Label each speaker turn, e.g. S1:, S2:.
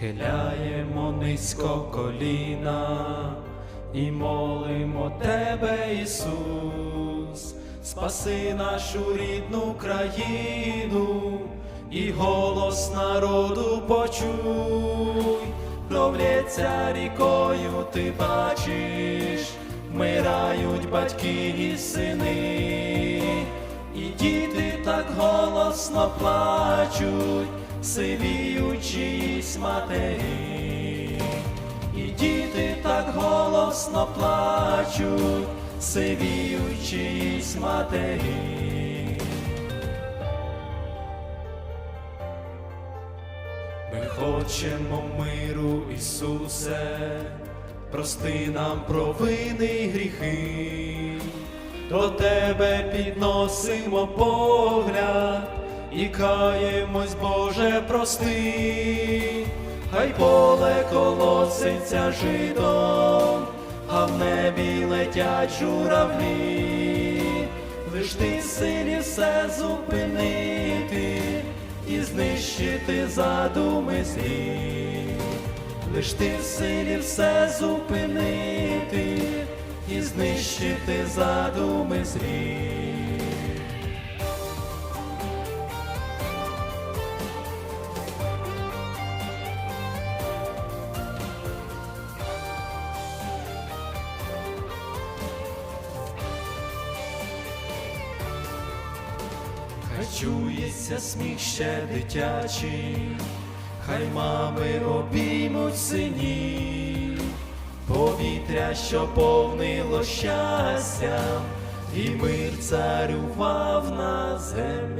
S1: Схиляємо низько коліна і молимо Тебе, Ісус, спаси нашу рідну країну і голос народу почуй, Провлється рікою, ти бачиш, вмирають батьки і сини, і діти так голосно плачуть, сивіючись матері, і діти так голосно плачуть, сивіючись матері. Ми хочемо миру, Ісусе, прости нам провини й гріхи, до Тебе підносимо погляд і каємось, Боже, прости, хай поле колоситься житом, а в небі летять журавлі, лиш ти силі все зупинити і знищити задуми злі, лиш ти в силі все зупинити і знищити задуми злі. Хай чується сміх ще дитячий, хай мами обіймуть синів, повітря, що повнило щастям, і мир царював на землі.